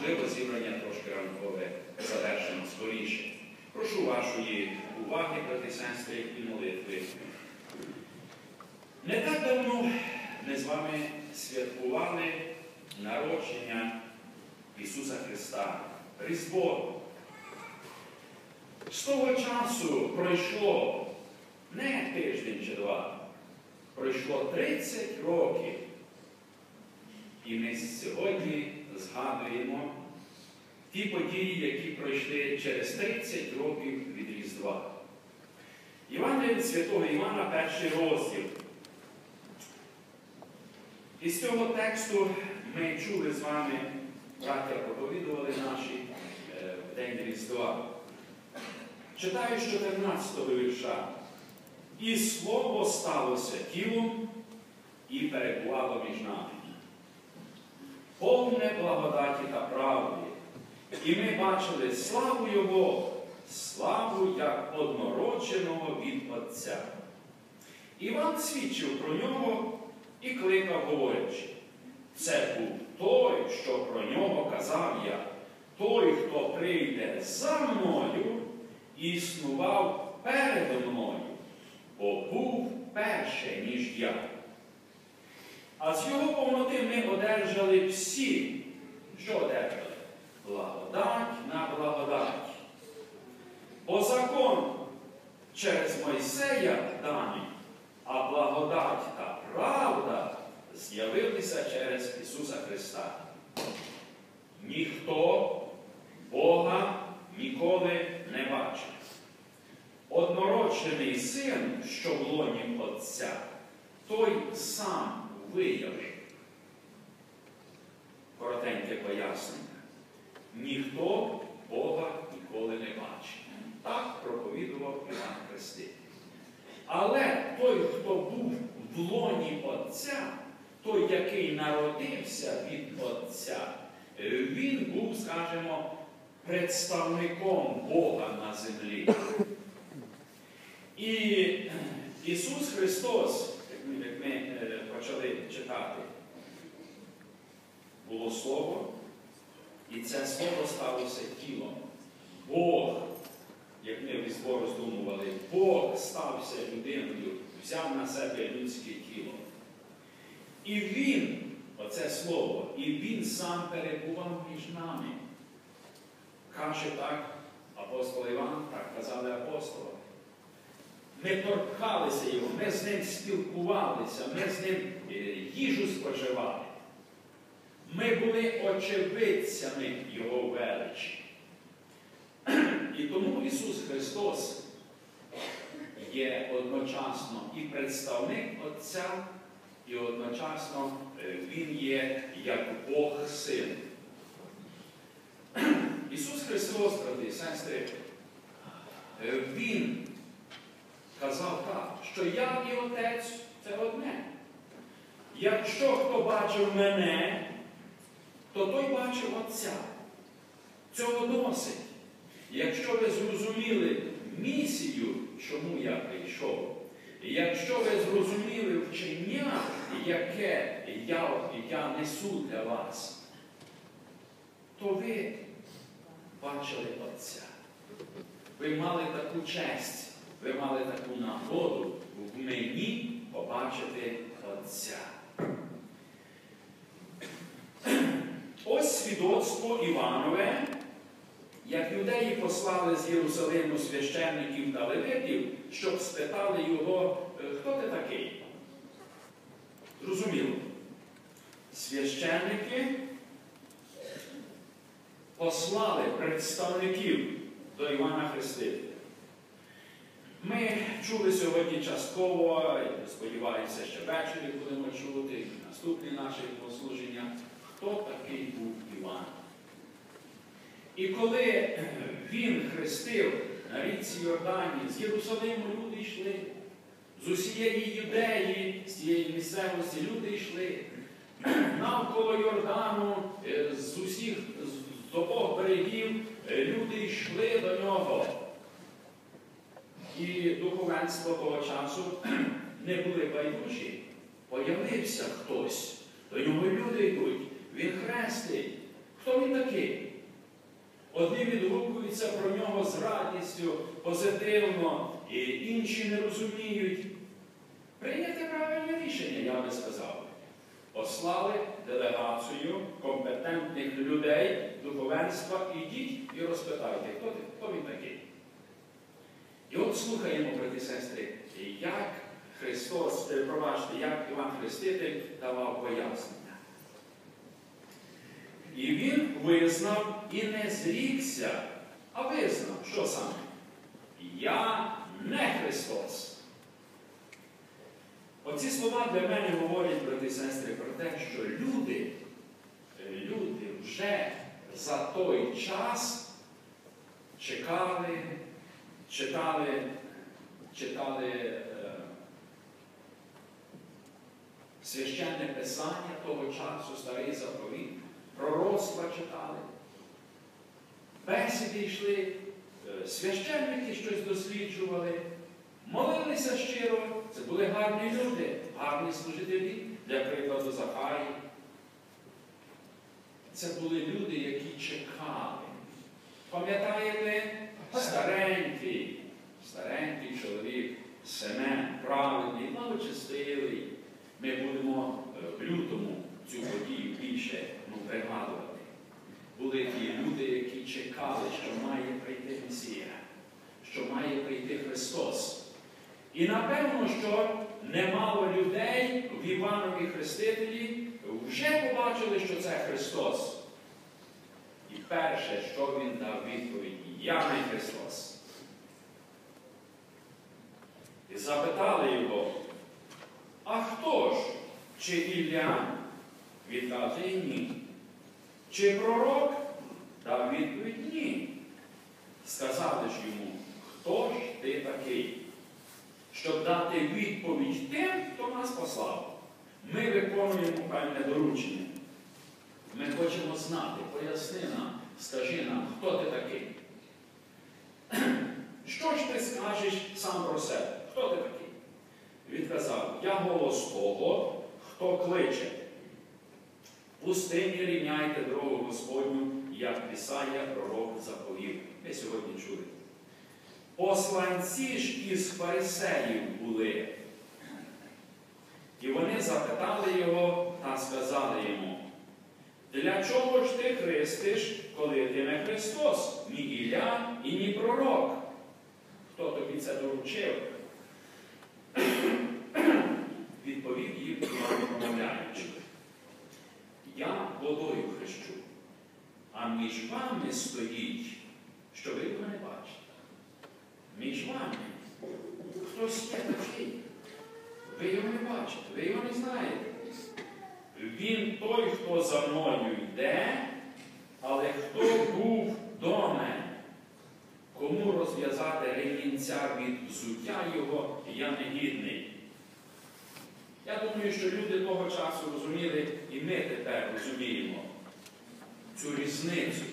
можливо, зібрання трошки ранкове завершено скоріше. Прошу вашої уваги, брати сестри, і молитви. Не так давно ми з вами святкували народження Ісуса Христа, Різдво. З того часу пройшло не тиждень чи два, пройшло 30 років. І ми сьогодні згадуємо ті події, які пройшли через 30 років від Різдва. Іван Святого Івана, перший розділ. Із цього тексту ми чули з вами, браття проповідували наші е, в День Різдва. Читаю з 14 го вірша. І слово сталося тілом і перебувало між нами. Повне благодаті та правди. І ми бачили славу Його, славу як однородженого від Отця. Іван свідчив про нього і кликав, говорячи, це був той, що про нього казав я, той, хто прийде за мною, існував передо мною, бо був перше, ніж я. А з його повноти ми одержали всі, що одержали? Благодать на благодать. Бо закон через Мойсея даний, а благодать та правда з'явилися через Ісуса Христа. Ніхто Бога ніколи не бачив. Однороджений син, що в лоні Отця, той сам виявив. Коротеньке пояснення. Ніхто Бога ніколи не бачив. Так проповідував Іван Хреститель. Але той, хто був в лоні Отця, той, який народився від Отця, він був, скажімо, представником Бога на землі. І Ісус Христос, як ми почали читати, було Слово, і це Слово сталося тілом. Бог, як ми в Різдво роздумували, Бог стався людиною, взяв на себе людське тіло. І Він, оце Слово, і Він сам перебував між нами. Каже так апостол Іван, так казали апостоли. Ми торкалися його, ми з ним спілкувалися, ми з ним їжу споживали. Ми були очевидцями Його величі. І тому Ісус Христос є одночасно і представник Отця, і одночасно Він є як Бог Син. Ісус Христос, брати і сестри, Він казав так, що я і Отець це одне. Якщо хто бачив мене, то той бачив Отця. Цього досить. Якщо ви зрозуміли місію, чому я прийшов, якщо ви зрозуміли вчення, яке я, я несу для вас, то ви бачили Отця. Ви мали таку честь, ви мали таку нагоду в мені побачити Отця. Ось свідоцтво Іванове, як юдеї послали з Єрусалиму священників та левитів, щоб спитали його, хто ти такий? Зрозуміло. Священники послали представників до Івана Хрестителя. Ми чули сьогодні частково, сподіваюся, що ввечері будемо чути наступні наші послуження, хто такий був Іван. І коли він хрестив на річці Йордані, з Єрусалиму люди йшли, з усієї юдеї, з цієї місцевості люди йшли, навколо Йордану, з усіх, з обох берегів е, люди йшли до нього. І духовенство того часу не були байдужі. Появився хтось. До нього люди йдуть. Він хрестить. Хто він такий? Одні відгукуються про нього з радістю, позитивно, і інші не розуміють. Прийняти правильне рішення, я би сказав. Послали делегацію компетентних людей, духовенства, ідіть і розпитайте, хто, ти, хто він такий. І от слухаємо, брати сестри, як Христос, пробачте, як Іван Хреститель давав пояснення. І він визнав і не зрікся, а визнав, що саме? Я не Христос. Оці слова для мене говорять, брати і сестри, про те, що люди, люди вже за той час чекали, читали, читали е, священне писання того часу, старий заповіт, пророцтва читали, бесіди йшли, е, священники щось досліджували, молилися щиро. Це були гарні люди, гарні служителі, для прикладу Захарії. Це були люди, які чекали. Пам'ятаєте, старенький, старенький чоловік, Семен, праведний, благочестивий. Ми будемо е, в лютому цю подію більше ну, пригадувати. Були ті люди, які чекали, що має прийти Месія, що має прийти Христос. І напевно, що немало людей в Іванові Хрестителі вже побачили, що це Христос. Перше, що він дав відповідь, я не Христос. І запитали його, а хто ж? Чи Ілля? Відказує ні. Чи пророк? Дав відповідь ні. Сказали ж йому, хто ж ти такий? Щоб дати відповідь тим, хто нас послав. Ми виконуємо певне доручення. Ми хочемо знати, поясни нам, скажи нам, хто ти такий. Що ж ти скажеш сам про себе? Хто ти такий? Відказав, я голос того, хто кличе. Пустині рівняйте дорогу Господню, як Ісая пророк заповів. Ми сьогодні чули. Посланці ж із фарисеїв були. І вони запитали його та сказали йому, для чого ж ти хрестиш, коли ти не Христос, ні Ілля і ні пророк? Хто тобі це доручив? Відповів їм Іван промовляючи. Я водою хрещу, а між вами стоїть, що ви його не бачите. Між вами хтось є такий. Ви його не бачите, ви його не знаєте. Він той, хто за мною йде, але хто був до мене. Кому розв'язати ремінця від взуття його, я не гідний. Я думаю, що люди того часу розуміли, і ми тепер розуміємо цю різницю.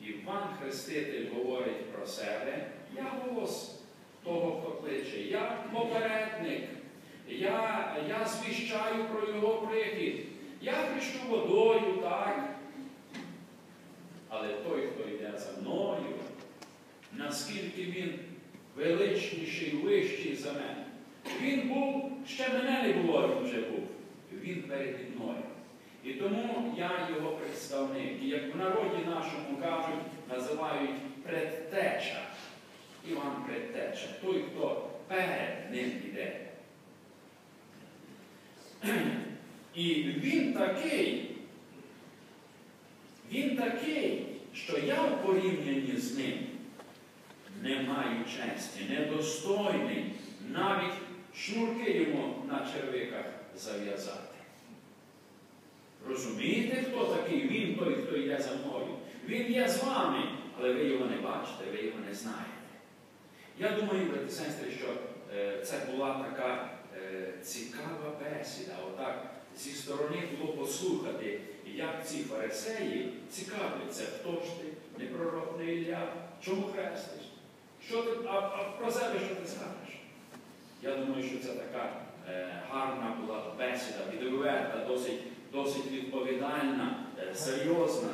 Іван Хреститель говорить про себе, я голос того, хто кличе, я попередник, я, я звіщаю про його прихід, я хрещу водою, так. Але той, хто йде за мною, наскільки він величніший, вищий за мене. Він був, ще мене не було, він вже був. Він переді мною. І тому я його представник. І як в народі нашому кажуть, називають предтеча. Іван предтеча. Той, хто перед ним іде. І він такий, він такий, що я в порівнянні з ним не маю честі, недостойний навіть шнурки йому на червиках зав'язати. Розумієте, хто такий? Він той, хто йде за мною. Він є з вами, але ви його не бачите, ви його не знаєте. Я думаю, брати сестри, що е, це була така цікава бесіда. Отак зі сторони було послухати, як ці фарисеї цікавляться, хто ж ти, не Ілля, чому хрестиш? Що ти, а, а про себе що ти скажеш? Я думаю, що це така е, гарна була бесіда, відверта, досить, досить відповідальна, е, серйозна,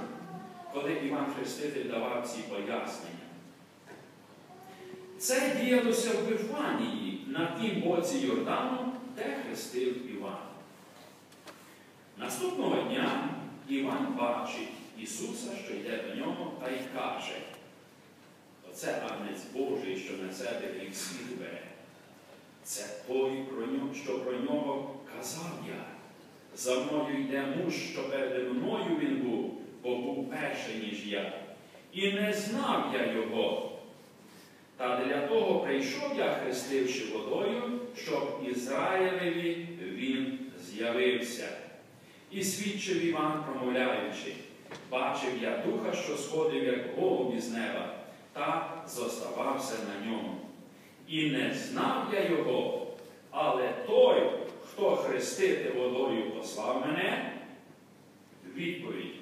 коли Іван Хреститель давав ці пояснення. Це діялося в Вифанії на тім боці Йордану, де хрестив Іван. Наступного дня Іван бачить Ісуса, що йде до нього, та й каже, оце агнець Божий, що на себе гріх світ бере. Це той, що про нього казав я. За мною йде муж, що перед мною він був, бо був перший, ніж я. І не знав я його. Та для того прийшов я, хрестивши водою, щоб Ізраїлеві він з'явився. І свідчив Іван, промовляючи, бачив я духа, що сходив, як голуб із неба, та зоставався на ньому. І не знав я його, але той, хто хрестити водою послав мене, відповідь,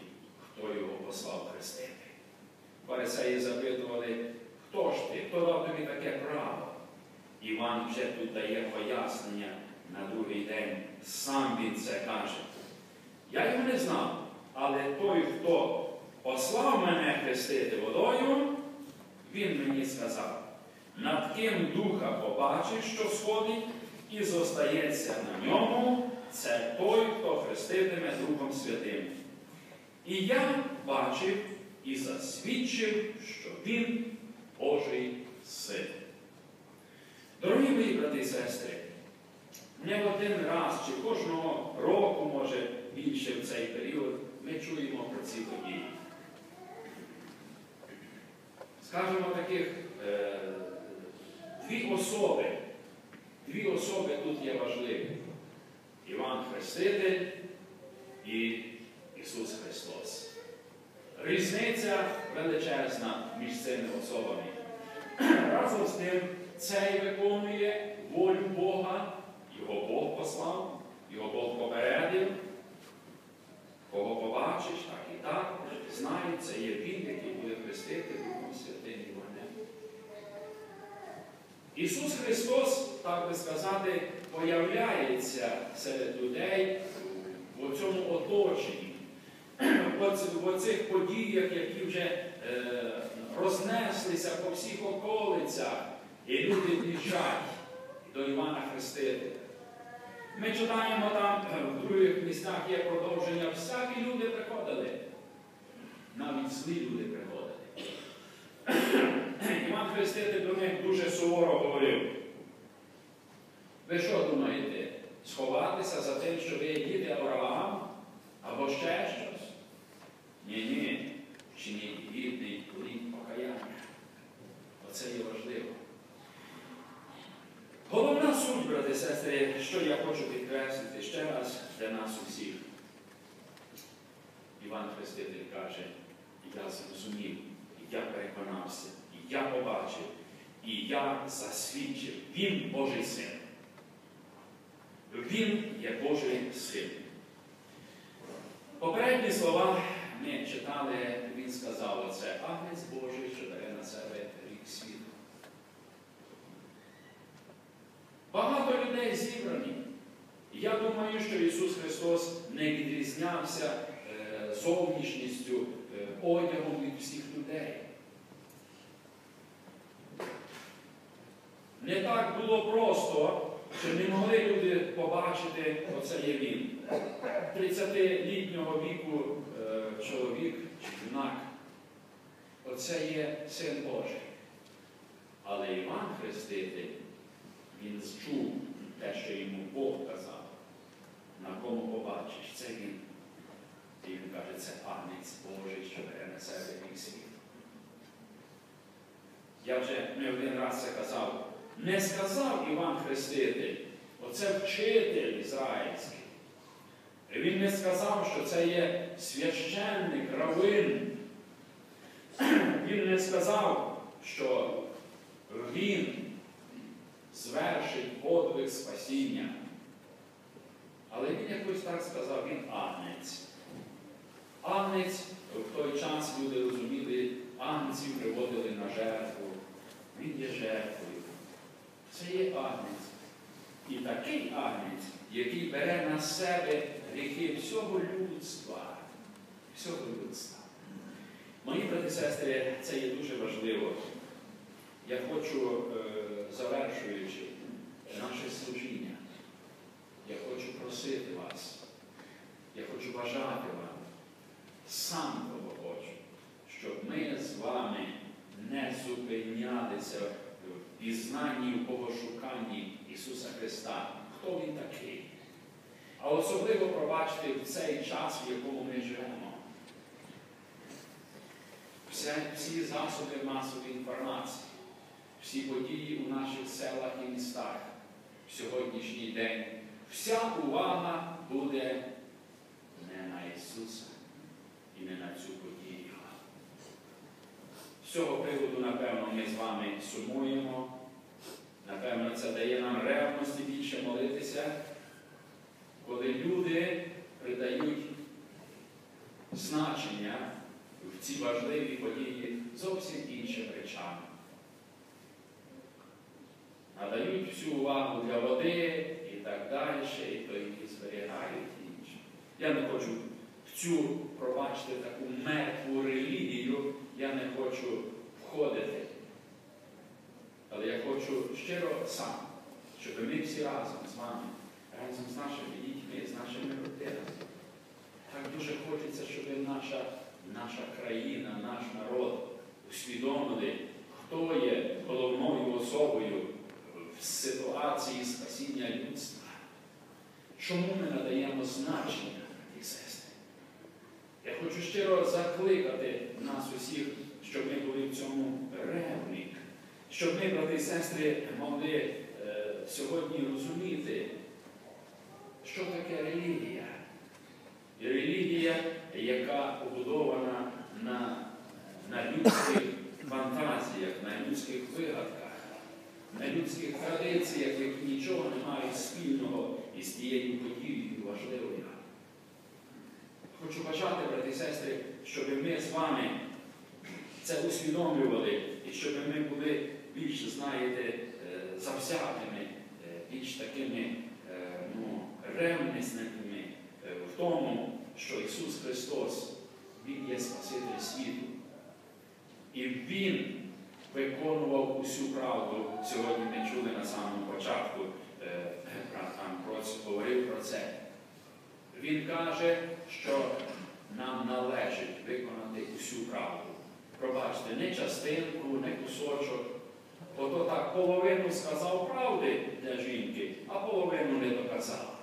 хто його послав хрестити. Фарисеї запитували, хто ж ти, хто дав тобі таке право? Іван вже тут дає пояснення на другий день. Сам він це каже. Я його не знав, але той, хто послав мене хрестити водою, він мені сказав, над ким духа побачиш, що сходить, і зостається на ньому, це той, хто хреститиме Духом Святим. І я бачив і засвідчив, що він Божий син. Дорогі мої брати і сестри, не один раз чи кожного року, може більше в цей період, ми чуємо про ці події. Скажемо таких е, дві особи. Дві особи тут є важливі. Іван Хреститель і Ісус Христос. Різниця величезна між цими особами. Разом з тим, цей виконує волю Бога, його Бог послав, його Бог попередив. Кого побачиш, так і так, знає, це є він, який буде хрестити Духом Святим Іванем. Ісус Христос, так би сказати, появляється серед людей в цьому оточенні, в оцих подіях, які вже е, рознеслися по всіх околицях, і люди біжать до Івана Хрестителя. Ми читаємо там, в других містах є продовження, всякі люди приходили. Навіть злі люди приходили. Іван Хреститель до них дуже суворо говорив. Ви що думаєте? Сховатися за тим, що ви діти Авраам або ще щось? Ні-ні, чиніть гідний плід покаяння. Оце є важливо. Головна суть, брати і сестри, що я хочу підкреслити ще раз для нас усіх. Іван Хреститель каже, я зрозумів, і я переконався, і я побачив, і я засвідчив, він Божий син. Він є Божий син. Попередні слова ми читали, він сказав оце, агнець Божий, що дає на себе світу. Багато людей зібрані. Я думаю, що Ісус Христос не відрізнявся е, зовнішністю, е, одягом від всіх людей. Не так було просто, що не могли люди побачити, оце є він. 30-літнього віку е, чоловік чи юнак. Оце є син Божий. Але Іван Хреститель, він зчув те, що йому Бог казав. На кому побачиш, це він. І він каже, це агнець Божий, що бере на себе мій світ. Я вже не один раз це казав. Не сказав Іван Хреститель, оце вчитель ізраїльський. Він не сказав, що це є священник, равин. Він не сказав, що він звершить подвиг спасіння. Але він якось так сказав, він агнець. Агнець в той час люди розуміли, агнців приводили на жертву. Він є жертвою. Це є агнець. І такий агнець, який бере на себе гріхи всього людства. Всього людства. Мої брати і сестри, це є дуже важливо. Я хочу, е, завершуючи наше служіння, я хочу просити вас, я хочу бажати вам, сам того хочу, щоб ми з вами не зупинялися в пізнанні, в пошуканні Ісуса Христа. Хто Він такий? А особливо пробачте в цей час, в якому ми живемо. Всі засоби масової інформації, всі події у наших селах і містах в сьогоднішній день, вся увага буде не на Ісуса і не на цю подію. З цього приводу, напевно, ми з вами сумуємо. Напевно, це дає нам ревності більше молитися, коли люди придають значення в ці важливі події зовсім іншим речам. Надають всю увагу для води і так далі, і то, які зберігають інше. Я не хочу в цю, пробачте, таку мертву релігію, я не хочу входити. Але я хочу щиро сам, щоб ми всі разом з вами, разом з нашими дітьми, з нашими родинами. Так дуже хочеться, щоб наша, наша країна, наш народ усвідомили, хто є головною особою ситуації спасіння людства. Чому ми надаємо значення і сестри? Я хочу щиро закликати нас усіх, щоб ми були в цьому ревні, щоб ми, брати і сестри, могли е, сьогодні розуміти, що таке релігія. Релігія, яка побудована на, на людських фантазіях, на людських вигадках, на людських традиціях, які нічого не мають спільного із тією подією важливою. Хочу бажати, брати і сестри, щоб ми з вами це усвідомлювали і щоб ми були більш, знаєте, е, завзятими, е, більш такими е, ну, ревнесними в тому, що Ісус Христос, Він є Спаситель світу. І Він виконував усю правду. Сьогодні ми чули на самому початку, брат Амброс говорив про це. Він каже, що нам належить виконати усю правду. Пробачте, не частинку, не кусочок. Ото так половину сказав правди для жінки, а половину не доказав.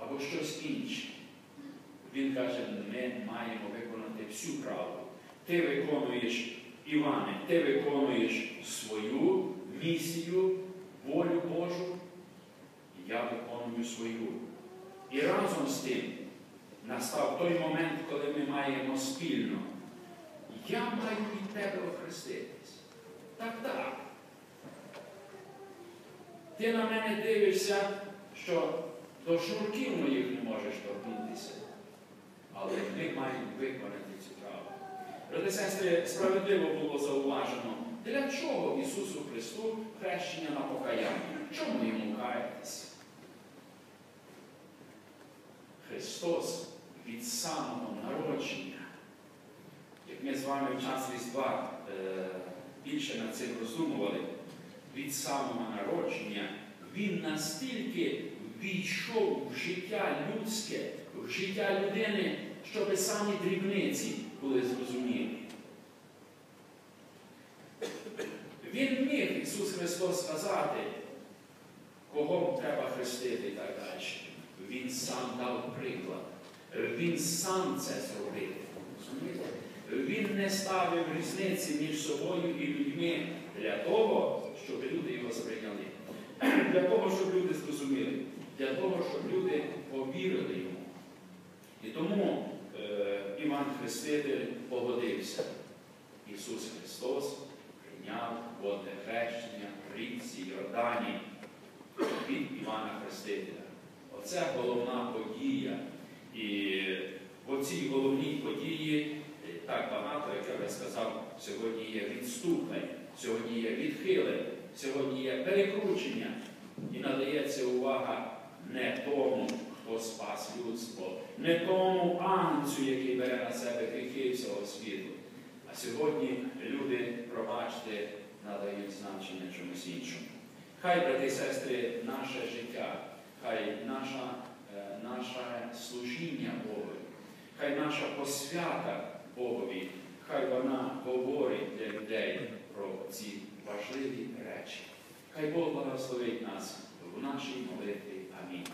Або щось інше. Він каже, ми маємо виконати всю правду. Ти виконуєш, Іване, ти виконуєш свою місію, волю Божу, і я виконую свою. І разом з тим настав той момент, коли ми маємо спільно. Я маю від тебе охреститись. Так, так. Ти на мене дивишся, що до шнурків моїх не можеш торкнутися. Але ми маємо виконати. Брати сестри, справедливо було зауважено, для чого Ісусу Христу хрещення на покаяння? Чому йому каятися? Христос від самого народження, як ми з вами в час Різдва е, більше над цим роздумували, від самого народження Він настільки війшов в життя людське, в життя людини, щоб самі дрібниці були зрозумілі. Він міг, Ісус Христос, сказати, кого треба хрестити і так далі. Він сам дав приклад. Він сам це зробив. Розумієте? Він не ставив різниці між собою і людьми для того, щоб люди його сприйняли. Для того, щоб люди зрозуміли, для того, щоб люди повірили йому. І тому Іван Хреститель погодився. Ісус Христос прийняв водне хрещення в річці Йордані від Івана Хрестителя. Оце головна подія. І в цій головній події е, так багато, як я би сказав, сьогодні є відступлень, сьогодні є відхилень, сьогодні є перекручення і надається увага не тому, хто спас людство, не тому ангцю, який бере на себе гріхи всього світу. А сьогодні люди, пробачте, надають значення чомусь іншому. Хай, брати і сестри, наше життя, хай наша, е, наше служіння Богові, хай наша посвята Богові, хай вона говорить для людей про ці важливі речі. Хай Бог благословить нас в нашій молитві. Амінь.